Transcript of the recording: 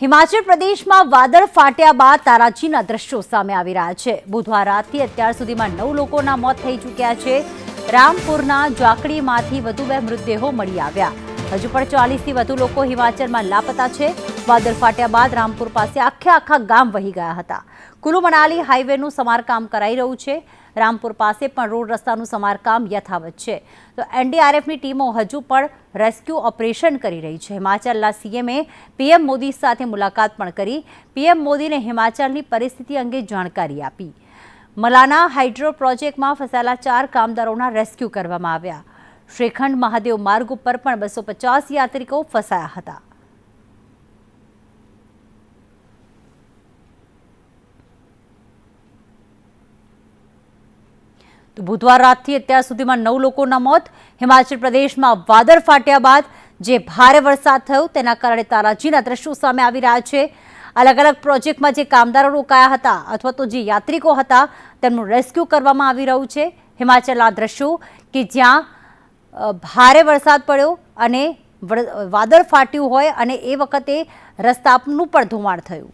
હિમાચલ પ્રદેશમાં વાદળ ફાટ્યા બાદ તારાજીના દ્રશ્યો સામે આવી રહ્યા છે. બુધવાર રાતથી અત્યાર સુધીમાં નવ લોકોના મોત થઈ ચૂક્યા છે. રામપુરના જાકડીમાંથી વધુ બે મૃતદેહો મળી આવ્યા. હજુ પણ ચાલીસથી વધુ લોકો હિમાચલમાં લાપતા છે. વાદળ ફાટ્યા બાદ રામપુર પાસે આખે આખા ગામ વહી ગયા હતા. કુલુ મનાલી હાઈવેનું સમારકામ કરાઈ રહ્યું છે. રામપુર પાસે પણ રોડ રસ્તાનું સમારકામ યથાવત છે. તો એનડીઆરએફની ટીમો હજુ પણ રેસ્ક્યુ ઓપરેશન કરી રહી છે. હિમાચલના સીએમએ પીએમ મોદી સાથે મુલાકાત પણ કરી. પીએમ મોદીને હિમાચલની પરિસ્થિતિ અંગે જાણકારી આપી. મલાના હાઇડ્રો પ્રોજેક્ટમાં ફસાયેલા ચાર કામદારોના રેસ્ક્યુ કરવામાં આવ્યા. શ્રીખંડ મહાદેવ માર્ગ ઉપર પણ બસો પચાસ યાત્રિકો ફસાયા હતા. તો બુધવાર રાતથી અત્યાર સુધીમાં નવ લોકોના મોત. હિમાચલ પ્રદેશમાં વાદળ ફાટ્યા બાદ જે ભારે વરસાદ થયો તેના કારણે તારાજીના દ્રશ્યો સામે આવી રહ્યા છે. અલગ અલગ પ્રોજેક્ટમાં જે કામદારો રોકાયા હતા અથવા તો જે યાત્રિકો હતા તેમનું રેસ્ક્યુ કરવામાં આવી રહ્યું છે. હિમાચલના દ્રશ્યો કે જ્યાં ભારે વરસાદ પડ્યો અને વાદળ ફાટ્યું હોય અને એ વખતે રસ્તાનું પણ ધોવાણ થયું.